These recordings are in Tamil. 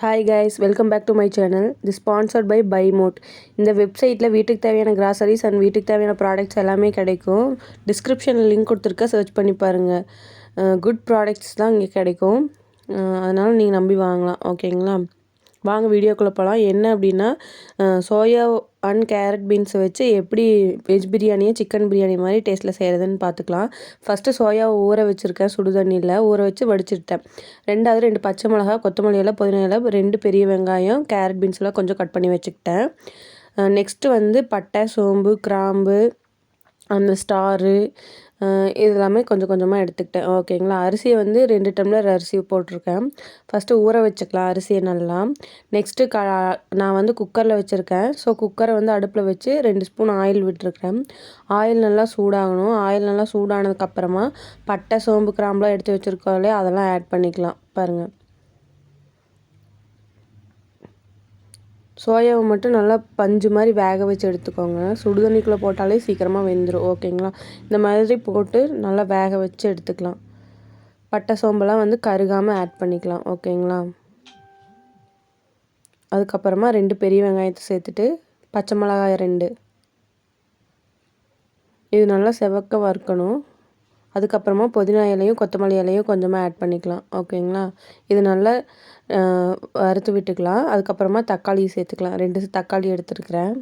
Hi guys welcome back to my channel the sponsored by by mode இந்த வெப்சைட்டில் வீட்டுக்கு தேவையான கிராசரிஸ் அண்ட் வீட்டுக்கு தேவையான ப்ராடக்ட்ஸ் எல்லாமே கிடைக்கும். டிஸ்கிரிப்ஷனில் லிங்க் கொடுத்துருக்க சர்ச் பண்ணி பாருங்கள் குட் ப்ராடக்ட்ஸ் தான் இங்கே கிடைக்கும். அதனால் நீங்கள் நம்பி வாங்கலாம் ஓகேங்களா வாங்க வீடியோக்குள்ளே போகலாம் என்ன அப்படின்னா சோயா அண்ட் கேரட் பீன்ஸை வச்சு எப்படி வெஜ் பிரியாணியை சிக்கன் பிரியாணி மாதிரி டேஸ்ட்டில் செய்கிறதுன்னு பார்த்துக்கலாம் ஃபஸ்ட்டு சோயாவை ஊற வச்சுருக்கேன் சுடு தண்ணியில். ஊற வச்சு வடிச்சிருட்டேன் ரெண்டாவது ரெண்டு பச்சை மிளகா கொத்தமல்லி இலை புதினா இலை ரெண்டு பெரிய வெங்காயம் கேரட் பீன்ஸ்லாம் கொஞ்சம் கட் பண்ணி வச்சுக்கிட்டேன். நெக்ஸ்ட்டு வந்து பட்டை சோம்பு கிராம்பு அந்த ஸ்டாரு இது எல்லாமே கொஞ்சம் கொஞ்சமாக எடுத்துக்கிட்டேன். ஓகேங்களா? அரிசியை வந்து ரெண்டு டம்ளர் அரிசி போட்டிருக்கேன். ஃபஸ்ட்டு ஊற வச்சுக்கலாம் அரிசியை நல்லா. நெக்ஸ்ட்டு க நான் வந்து குக்கரில் வச்சுருக்கேன். ஸோ குக்கரை வந்து அடுப்பில் வச்சு ரெண்டு ஸ்பூன் ஆயில் விட்டுருக்கேன் ஆயில் நல்லா சூடாகணும். ஆயில் நல்லா சூடானதுக்கப்புறமா பட்டை சோம்பு கிராம்பெலாம் எடுத்து வச்சுருக்கோம் இல்லையா? அதெல்லாம் ஆட் பண்ணிக்கலாம். பாருங்கள் சோயாவை மட்டும் நல்லா பஞ்சு மாதிரி வேக வச்சு எடுத்துக்கோங்க. சுடு தண்ணிக்குள்ளே போட்டாலே சீக்கிரமாக வெந்துடும் ஓகேங்களா? இந்த மாதிரி போட்டு நல்லா வேக வச்சு எடுத்துக்கலாம். பட்டை சோம்பெல்லாம் வந்து கருகாமல் ஆட் பண்ணிக்கலாம். ஓகேங்களா? அதுக்கப்புறமா ரெண்டு பெரிய வெங்காயத்தை சேர்த்துட்டு பச்சை மிளகாய் ரெண்டு. இது நல்லா செவக்க வறுக்கணும். அதுக்கப்புறமா புதினா இலையும் கொத்தமல்லி இலையும் கொஞ்சமாக ஆட் பண்ணிக்கலாம். ஓகேங்களா இது நல்லா வறுத்து விட்டுக்கலாம். அதுக்கப்புறமா தக்காளி சேர்த்துக்கலாம். ரெண்டு தக்காளி எடுத்துருக்குறேன்.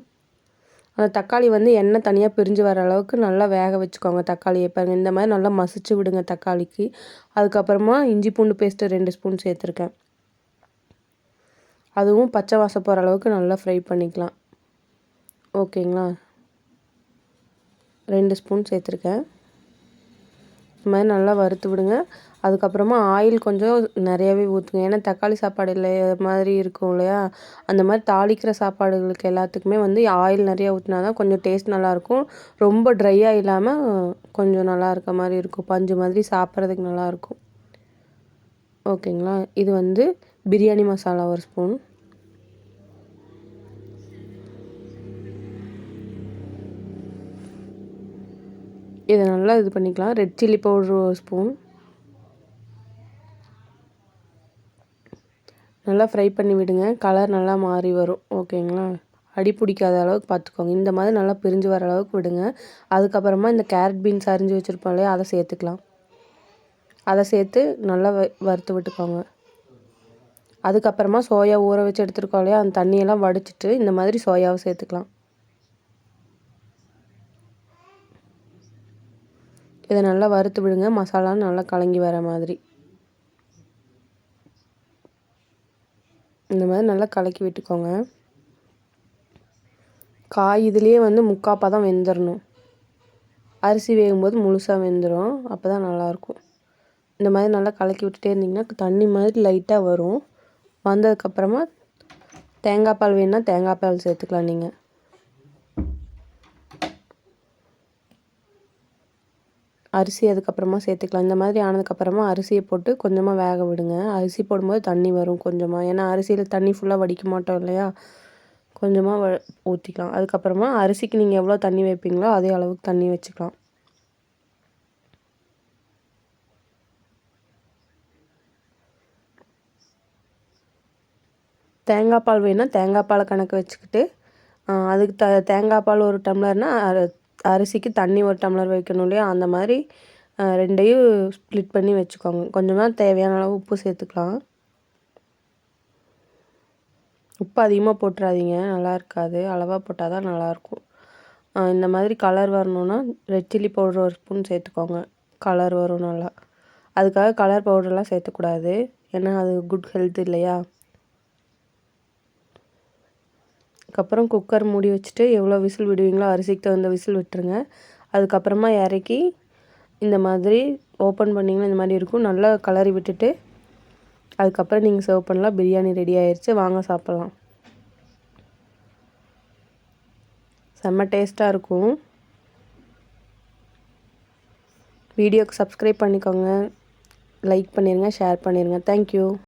அந்த தக்காளி வந்து எண்ணெய் தனியாக பிரிஞ்சு வர அளவுக்கு நல்லா வேக வச்சுக்கோங்க தக்காளியை பாருங்கள் இந்த மாதிரி நல்லா மசிச்சு விடுங்க தக்காளிக்கு. அதுக்கப்புறமா இஞ்சி பூண்டு பேஸ்ட்டு ரெண்டு ஸ்பூன் சேர்த்துருக்கேன். அதுவும் பச்சை வாசம் போகிற அளவுக்கு நல்லா ஃப்ரை பண்ணிக்கலாம். ஓகேங்களா ரெண்டு ஸ்பூன் சேர்த்துருக்கேன். இது மாதிரி நல்லா வறுத்து விடுங்க. அதுக்கப்புறமா ஆயில் கொஞ்சம் நிறையாவே ஊற்றுங்க ஏன்னா தக்காளி சாப்பாடு இல்லை மாதிரி இருக்கும் இல்லையா? அந்த மாதிரி தாளிக்கிற சாப்பாடுகளுக்கு எல்லாத்துக்குமே வந்து ஆயில் நிறையா ஊற்றினா தான் கொஞ்சம் டேஸ்ட் நல்லாயிருக்கும் ரொம்ப ட்ரையாக இல்லாமல் கொஞ்சம் நல்லா இருக்க மாதிரி இருக்கும். பஞ்சு மாதிரி சாப்பிட்றதுக்கு நல்லாயிருக்கும் ஓகேங்களா? இது வந்து பிரியாணி மசாலா ஒரு ஸ்பூன் இதை நல்லா இது பண்ணிக்கலாம். ரெட் சில்லி பவுடர் ஒரு ஸ்பூன் நல்லா ஃப்ரை பண்ணி விடுங்க. கலர் நல்லா மாறி வரும். ஓகேங்களா அடி பிடிக்காத அளவுக்கு பார்த்துக்கோங்க. இந்த மாதிரி நல்லா பிரிஞ்சு வர அளவுக்கு விடுங்க. அதுக்கப்புறமா இந்த கேரட் பீன்ஸ் அரிஞ்சு வச்சுருப்போம் இல்லையா அதை சேர்த்துக்கலாம். அதை சேர்த்து நல்லா வறுத்து விட்டுக்கோங்க. அதுக்கப்புறமா சோயா ஊற வச்சு எடுத்துருக்கோம் இல்லையா அந்த தண்ணியெல்லாம் வடிச்சிட்டு இந்த மாதிரி சோயாவை சேர்த்துக்கலாம். இதை நல்லா வறுத்து விடுங்க. மசாலா நல்லா கலங்கி வர மாதிரி. இந்த மாதிரி நல்லா கலக்கி விட்டுக்கோங்க. காய் இதுலேயே வந்து முக்காப்பாக தான் வெந்துடணும் அரிசி வேகும்போது முழுசாக வெந்துடும் அப்போ தான் நல்லாயிருக்கும் இந்த மாதிரி நல்லா கலக்கி விட்டுட்டே இருந்திங்கன்னா தண்ணி மாதிரி லைட்டாக வரும். வந்ததுக்கப்புறமா தேங்காய் பால் வேணுன்னா தேங்காய் பால் சேர்த்துக்கலாம் நீங்கள் அரிசி அதுக்கப்புறமா சேர்த்துக்கலாம். இந்த மாதிரி ஆனதுக்கப்புறமா அரிசியை போட்டு கொஞ்சமாக வேக விடுங்க. அரிசி போடும்போது தண்ணி வரும் கொஞ்சமாக ஏன்னா அரிசியில் தண்ணி ஃபுல்லாக வடிக்க மாட்டோம் இல்லையா? கொஞ்சமாக வ ஊற்றிக்கலாம் அதுக்கப்புறமா அரிசிக்கு நீங்கள் எவ்வளோ தண்ணி வைப்பீங்களோ அதே அளவுக்கு தண்ணி வச்சுக்கலாம். தேங்காய் பால் வேணால் தேங்காய் பாலை கணக்கு வச்சுக்கிட்டு அதுக்கு த தேங்காய் பால் ஒரு டம்ளர்னால் அரிசிக்கு தண்ணி ஒரு டம்ளர் வைக்கணும் இல்லையா? அந்த மாதிரி ரெண்டையும் ஸ்ப்ளிட் பண்ணி வச்சுக்கோங்க. கொஞ்சமாக தேவையான அளவு உப்பு சேர்த்துக்கலாம். உப்பு அதிகமாக போட்டுறாதீங்க. நல்லா இருக்காது. அளவாக போட்டால் தான் நல்லாயிருக்கும். இந்த மாதிரி கலர் வரணுன்னா ரெட் சில்லி பவுடர் ஒரு ஸ்பூன் சேர்த்துக்கோங்க. கலர் வரும் நல்லா. அதுக்காக கலர் பவுடர்லாம் சேர்த்துக்கூடாது. ஏன்னா அது குட் ஹெல்த் இல்லையா? அதுக்கப்புறம் குக்கர் மூடி வச்சுட்டு எவ்வளோ விசில் விடுவீங்களோ அரிசிக்கு தகுந்த விசில் விட்டுருங்க. அதுக்கப்புறமா இறக்கி இந்த மாதிரி ஓப்பன் பண்ணிங்கன்னா இந்த மாதிரி இருக்கும். நல்லா கலரி விட்டுட்டு அதுக்கப்புறம் நீங்கள் சர்வ் பண்ணலாம். பிரியாணி ரெடி ஆயிடுச்சு வாங்க சாப்பிட்லாம். செம்ம டேஸ்ட்டாக இருக்கும். வீடியோக்கு சப்ஸ்கிரைப் பண்ணிக்கோங்க. லைக் பண்ணிடுங்க ஷேர் பண்ணிடுங்க தேங்க்யூ